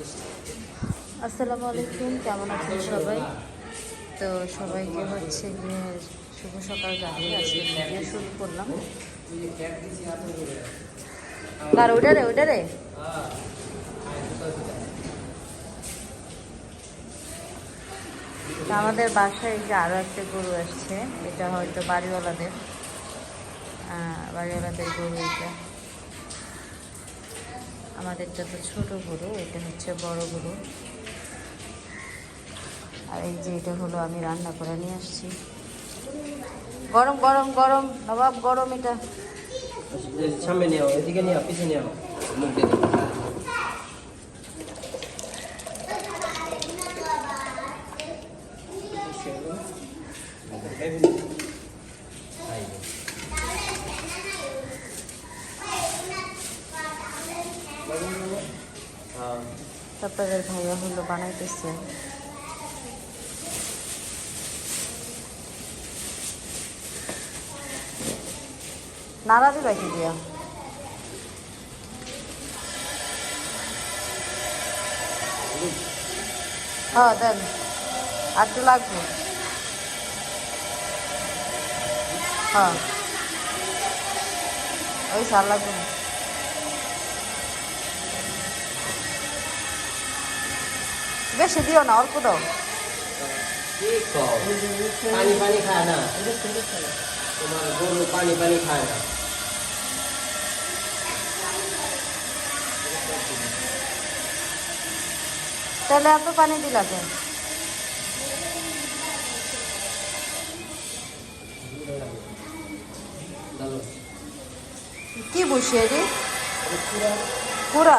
আসসালামু আলাইকুম, কেমন আছেন সবাই? তো সবাইকে হচ্ছে গিয়ে শুভ সকাল জানিয়ে আজকে ভিডিও শুরু করলাম। কার ওটা রে ওটা রে আমাদের বাসায় যে আরও একটা গরু আসছে, এটা হয়তো বাড়িওয়ালাদের। বাড়িওয়ালাদের গরু এটা। আমাদেরটা তো ছোট গরু এটা হচ্ছে বড় গরু। আর এই যে এটা হলো আমি রান্না করে নিয়ে আসছি। গরম গরম গরম নবাব গরম এটা। সামনে নিয়ে এদিকে নিয়ে পিছিয়ে নিয়ে মুখ দিয়ে দাও। খাই নে। হ্যাঁ, তারপরে ভাইয়া হলো বানাইতেছে। নাড়া দিবা কি দিয়া? হ্যাঁ দেন। আর একটু লাগবে। হ্যাঁ। ওই সার লাগবে। বেশি দিও না অল্প দাও। কি কও? পানি পানি খায় না। তোমার গরু পানি পানি খায় না। তাহলে এত পানি দিলা কেন? কি বসিয়ে রে পুরা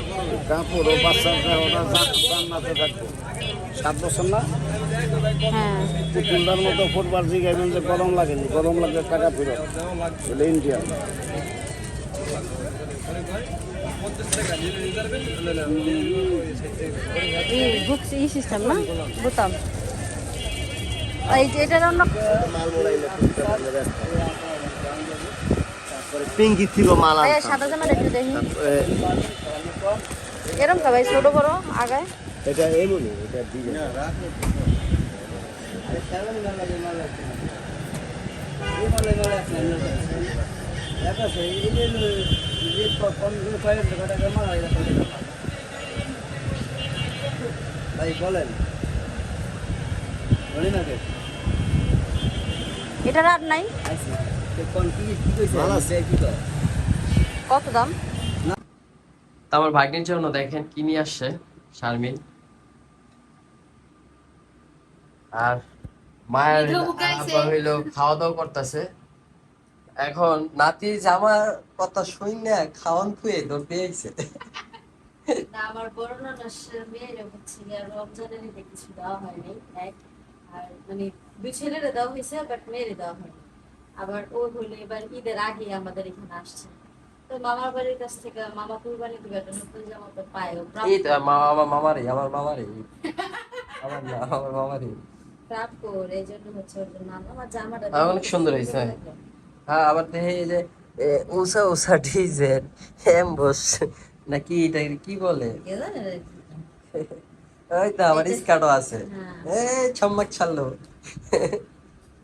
কাপড় ও বাচ্চাটা ওরা জান্নাতে থাকবে সাত বছর না? হ্যাঁ। পুতুলটার মতো ফুটবার জিগাইবেন যে গরম লাগেনি গরম লাগলে টাকা ফেরত। এটা ইন্ডিয়া। এই বুক ই সিস্টেম না? বোতাম। এই যে এটার অন্য পিঙ্কি থিব মালা সাদা জামা একটু দেখি। এরম কা ভাই ছোট বড় আগায়। এটা এমনি এটা দিবে ভাই বলেন। বলি না কে এটার আর নাই। কি কত দাম? তা আমার ভাগ্নের জন্য দেখেন কি নিয়ে আসছে শারমিন। আর মায়ের হইল খাওয়া দাওয়া করতেছে। এখন নাতি জামার কথা শুই না খাওয়ান খুয়ে তোর পেয়েছে না আমার বড় নানার মেয়ের হচ্ছে রমজানের ঈদে কিছু দেওয়া হয়নি এক। আর মানে দুই ছেলেরে দেওয়া হয়েছে বাট মেয়েরে দেওয়া হয়নি। আবার ও হলে এবার ঈদের আগে আমাদের এখানে আসছে। মামার বাড়ির কাছ থেকে মামা কুরবানি দিবে একটা নতুন জামা তো পায় এই তো মা- আমার মামারই আমার মামারই। আমার না আমার মামারই। প্রাপ্য এই জন্য হচ্ছে ওর জন্য আমার জামাটা অনেক সুন্দর হয়েছে। হ্যাঁ আবার দেখে এই যে উষা উষা ডিজাইন এমবস নাকি এটা কি বলে? ওই তো আমার স্কার্টও আছে। হ্যাঁ। এই ছম্মাক ছাড়লো।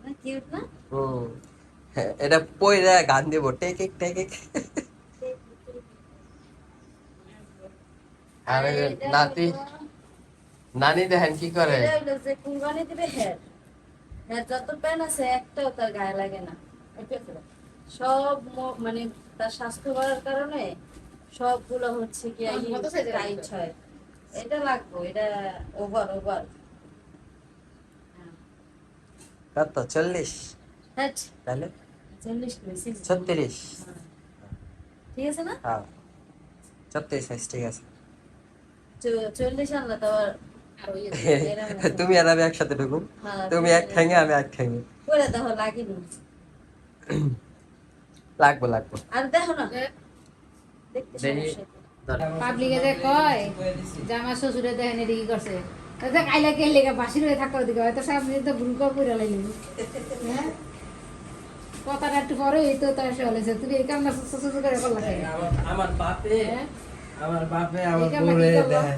না কিউট না? হুম। হ্যাঁ, এটা পয়রা গান দেব। টেক টেক এক আর নাতি নানি দেখেন কি করে? যে কুরবানি দিবে হ্যাঁ হ্যাঁ যত প্যান আছে একটাও তার গায়ে লাগে না। সব মানে তার স্বাস্থ্য বাড়ার কারণে সবগুলো হচ্ছে কি টাইট হয়। এটা লাগবো এটা ওভার ওভার কত? চল্লিশ? হ্যাঁ তাহলে? চল্লিশ ছত্রিশ। ঠিক আছে না? হ্যাঁ। ছত্রিশ সাইজ ঠিক আছে। তুমি আর আমি একসাথে ঢুকুম হ্যাঁ, তুমি এক ঠ্যাঙে আমি এক ঠ্যাঙে। করে দেখো লাগেনি। লাগবো লাগবো। আর দেখো না। দেখতে দেখি। সমস্যা কি? পাবলিকে যে কয় যে আমার শ্বশুরে দেখেন এদিকে করছে। তাতে কাইলা কে লেগে বাসির হয়ে থাকার দিকে হয়তো সামনে তো ভুল করে পড়ে লাগলি হ্যাঁ? কথাটা একটু পরে এই তো তার চলেছে তুমি এই কামনা শ্বশুর করে করলা আমার বাপে হ্যাঁ? আমার বাপে আমার বউরে দেয়।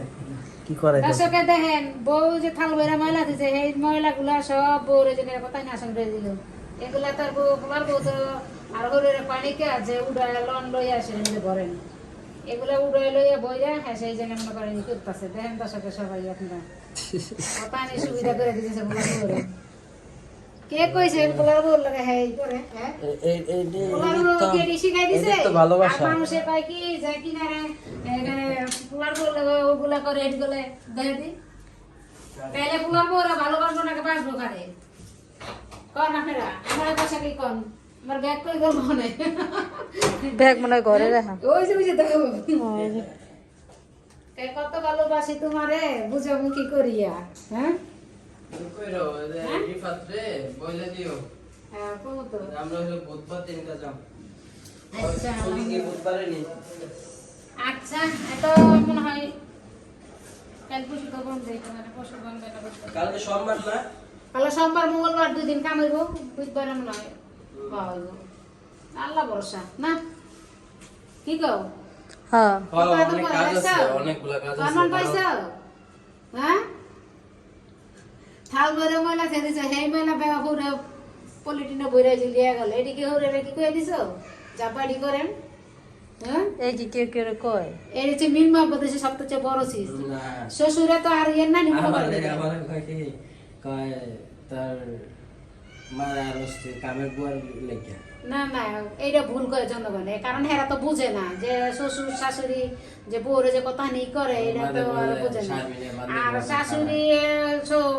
কি করে দর্শকে দেখেন বউ যে থাল বইরা ময়লা দিছে সেই ময়লা গুলা সব বউরে যে কথাই না সঙ্গে দিল। এগুলা তার বউ বলার বউ তো আর হরে পানিকে আছে উড়ায় লন লইয়া আসে নিজে ভরেন এগুলা উড়াই লইয়া বইয়া হ্যাঁ সেই জায়গায় মনে করেন করতেছে। দেখেন দর্শকে সবাই আপনারা। কথা নেই সুবিধা করে দিতেছে বউরে। কে কইছে? লাগে হ্যাঁ এই করে হ্যাঁ দিছে? তো ভালোবাসা। মানুষে কয় কি যে কিনারে এখানে পোলার বউ লাগে ওগুলা করে এটি করে দেয় দি। তাইলে পোলার বউরা ভালোবাসবো নাকি বাসবো কারে? কন আপনারা? আমার বাসা কি কন? আমার ব্যাগ কই গেল মনে? ব্যাগ মনে হয় ঘরে রাখা। ওই যে বুঝে দেখো। কে কত ভালোবাসি তোমারে বুঝো আমি কি করিয়া হ্যাঁ? দিও। হ্যাঁ কবো তো। আমরা হলো বুধবার দিনটা যাব। আচ্ছা তুমি কি বুধবারে নি আচ্ছা এত মনে হয় কাল পরশু তো বন্ধ মানে পরশু বন্ধ এটা কালকে সোমবার না? তাহলে সোমবার মঙ্গলবার দুই দিন কামাইব বুধবার মনে হয় পাওয়াইব আল্লাহ ভরসা না? কি কও? হ্যাঁ। হ্যাঁ, অনেক কাজ আছে? অনেকগুলা কাজ আছে পাইছো? হ্যাঁ? থাল বইরে ময়লা খেয়ে দিছো সেই ময়লা বেয়া হুরে পলিটিনে বইরে ঝুলিয়া গেল এদিকে হুরে কি কয়ে দিছো চাপাড়ি করেন হ্যাঁ এই কি কেউ কেউ কয় এই হচ্ছে মিল মহব্বত সবচেয়ে বড় চিজ না শ্বশুরে তো আর ইয়ে না নিম্ন কয় কয় তার মারা হচ্ছে কামের বুয়ার লেগে না না এইটা ভুল করে জনগণে কারণ এরা তো বুঝে না যে শ্বশুর শাশুড়ি যে বউরে যে কথা নেই করে এটা তো আর বুঝে না। আর শাশুড়ি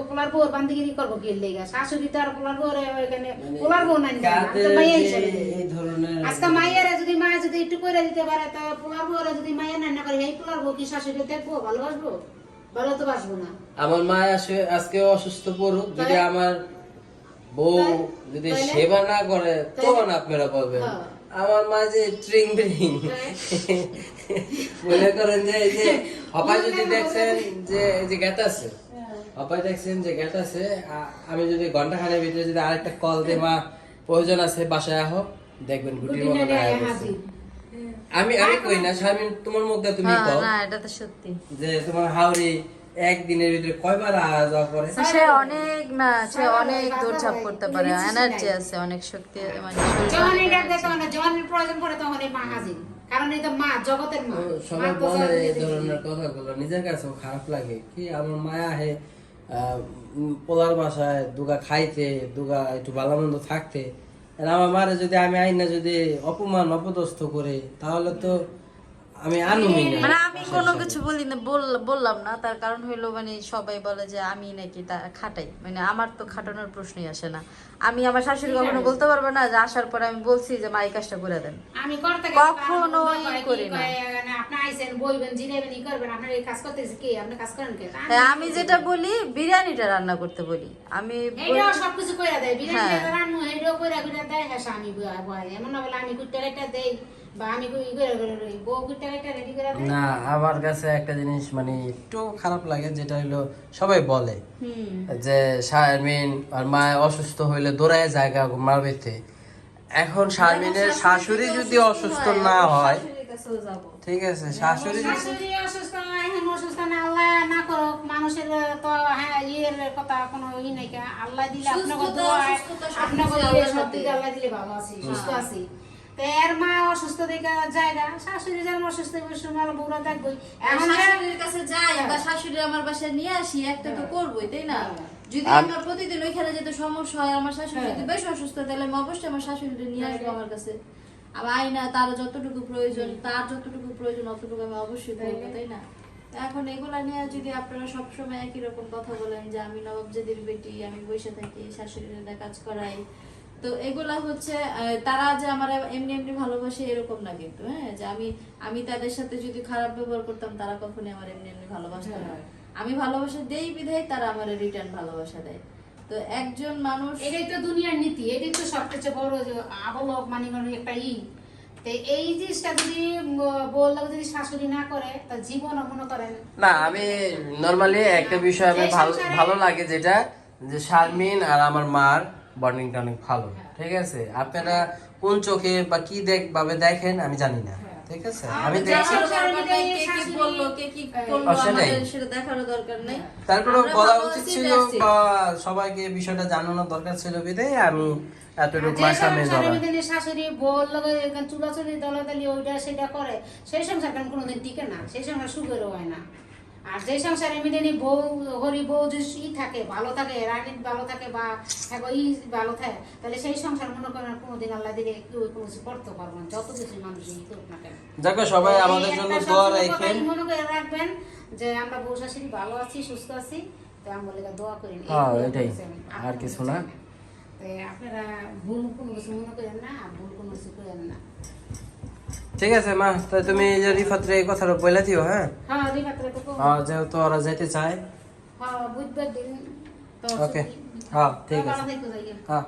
পোলার বউর বান্দিগিরি করব কি লেগা? শাশুড়ি তো আর পোলার বউরে ওইখানে পোলার বউ নাই জানে, আমি তো মাইয়া হিসেবে। দেখি। এই ধরনের আজকে মাইয়ারে যদি মায়া যদি একটু করে দিতে পারে তা পোলার বউরে যদি নাই না করে এই পোলার বউ কি শাশুড়ি দেখব ভালোবাসবো? ভালো তো বাসবো না। আমার মা আজকে অসুস্থ পড়ুক যদি আমার বউ যদি সেবা না করে তখন আপনারা বলবেন হ্যাঁ। আমার মা যে ট্রিং ব্রিং মনে করেন যে এই যে অপায় যদি দেখছেন যে এই যে গ্যাট আছে দেখছেন যে গ্যাট আছে আমি যদি ঘণ্টা খানের ভিতরে যদি আরেকটা কল দে মা প্রয়োজন আছে বাসায় আহো দেখবেন গুটির মতো। আমি আমি কই না স্বামী তোমার মুখটা তুমি হ্যাঁ কও। না এটা তো সত্যি। যে তোমার হাওড়ি একদিনের ভিতরে কয়বার আওয়া যাওয়া করে সে অনেক না সে অনেক দৌড়ঝাঁপ করতে পারে এনার্জি আছে অনেক শক্তি মানে শরীরে যখন অনেক এটা দেখো না যখনই প্রয়োজন পড়ে তখন এই মা হাজির। কারণ এই তো মা জগতের মা। সবাই বলে এই ধরনের কথাগুলো। নিজের কাছেও খারাপ লাগে। কি আমার মায়া হে আহ, পোলার বাসায় দুগা খাইতে দুগা একটু ভালো মন্দ থাকতে। আর আমার মারে যদি আমি আইনা যদি অপমান অপদস্থ করে তাহলে তো আমি আনুমি না মানে আমি কোনো কিছু বলি না বল- বললাম না তার কারণ হইল মানে সবাই বলে যে আমি নাকি তা খাটাই। মানে আমার তো খাটানোর প্রশ্নই আসে না। আমি আমার শাশুড়ি কখনো বলতে পারব না যে আসার পর আমি বলছি যে মা এই কাজটা করে দেন। আমি করতে কখনোই করি না। কে? হ্যাঁ, আমি যেটা বলি বিরিয়ানিটা রান্না করতে বলি। আমি সবকিছু কইরা দেয়। বিরিয়ানি হ্যাঁ। রান্নু দেয় হ্যাঁ বয় এমন না বলে আমি দেই আমি করে করে করে না আমার কাছে একটা জিনিস মানে একটু খারাপ লাগে যেটা হলো সবাই বলে যে শারমিন আর মা অসুস্থ হইলে দৌড়ায় জায়গা মারবেতে এখন শারমিনের শাশুড়ি যদি অসুস্থ না হয় ঠিক আছে শাশুড়ি যদি- শাশুড়ি অসুস্থ না এখন অসুস্থ না আল্লাহ না করুক মানুষের তো হ্যাঁ ইয়ের কথা কোনো ই নাই কা। আল্লাহ দিলে আপনাকে দোয়া আপনাকে সব দিকে আল্লাহ দিলে ভালো আছি সুস্থ আছি। তো এর মা অসুস্থ দেখে জায়গা শাশুড়ি যেমন অসুস্থ বসে মাল বউরা দেখবই। এখন শাশুড়ির কাছে যাই বা শাশুড়ি আমার বাসায় নিয়ে আসি একটা তো করবোই তাই না? যদি আমার প্রতিদিন ওইখানে যেতে সমস্যা হয় আমার শাশুড়ি যদি বেশ অসুস্থ তাহলে আমি অবশ্যই আমার শাশুড়ি নিয়ে আসব আমার কাছে। আমার আইনা তার যতটুকু প্রয়োজন তার যতটুকু প্রয়োজন অতটুকু আমি অবশ্যই করব তাই না? এখন এগুলা নিয়ে যদি আপনারা সবসময় একই রকম কথা বলেন যে আমি নবাব জাদির বেটি আমি বসে থাকি শাশুড়িরা কাজ করাই তো এগুলা হচ্ছে তারা যে আমার এমনি এমনি ভালোবাসে এরকম না কিন্তু হ্যাঁ? যে আমি আমি তাদের সাথে যদি খারাপ ব্যবহার করতাম তারা কখনোই আমার এমনি এমনি ভালোবাসতো না। হ্যাঁ। আমি ভালোবাসা দেই বিধায় তারা আমার রিটার্ন ভালোবাসা দেয়। তো একজন মানুষ এটাই তো দুনিয়ার নীতি এটাই তো সবচেয়ে বড় যে আবলক মানে মানে একটা ই তো এই জিনিসটা যদি বললে যদি শাশুড়ি না করে তা জীবন মনে করেন না আমি নর্মালি একটা বিষয় আমি ভালো ভালো লাগে যেটা যে শারমিন আর আমার মার বন্ডিংটা অনেক ভালো ঠিক আছে? আপনারা কোন চোখে বা কি দেখ ভাবে দেখেন আমি জানি না। ঠিক আছে? আমি কি হ্যাঁ। তারপরে বলা উচিত ছিল বা সবাইকে বিষয়টা জানানোর দরকার ছিল বিধায় আমি এতটুকু মধ্যে শাশুড়ি বল লগে চুলাচুলি দলাদলি ওইটা সেটা করে সেই সংসার কেন কোনোদিন টিকে না সেই সংসার সুখেরও হয় না। আর যে সংসারে মধ্যে বউ হরি বউ যদি ই থাকে ভালো থাকে রানী ভালো থাকে বা এক ই ভালো থাকে তাহলে সেই সংসার মনে করেন কোনোদিন আল্লাহ দিলে কেউ কোনো কিছু করতে পারব না। যত কিছু মানুষ ই করুক না কেন। দেখো সবাই আমাদের জন্য দোয়া রাখেন। মনে করে রাখবেন যে আমরা বউ শাশুড়ি ভালো আছি সুস্থ আছি তো আমি বলে দোয়া করি। হ্যাঁ, এটাই। আর কিছু না। আপনারা ভুল কোনো কিছু মনে করেন না ভুল কোনো কিছু করেন না। ঠিক আছে মা তাই তুমি এই যে রিফাতরে এই কথাটা বলে দিও হ্যাঁ হ্যাঁ দুই পাত্রে তো কম। হ্যাঁ, যেহেতু ওরা যেতে চায় হ্যাঁ বুধবার দিন তো Okay. হ্যাঁ, ঠিক ভালো আছে। থেকো যাইয়া। হ্যাঁ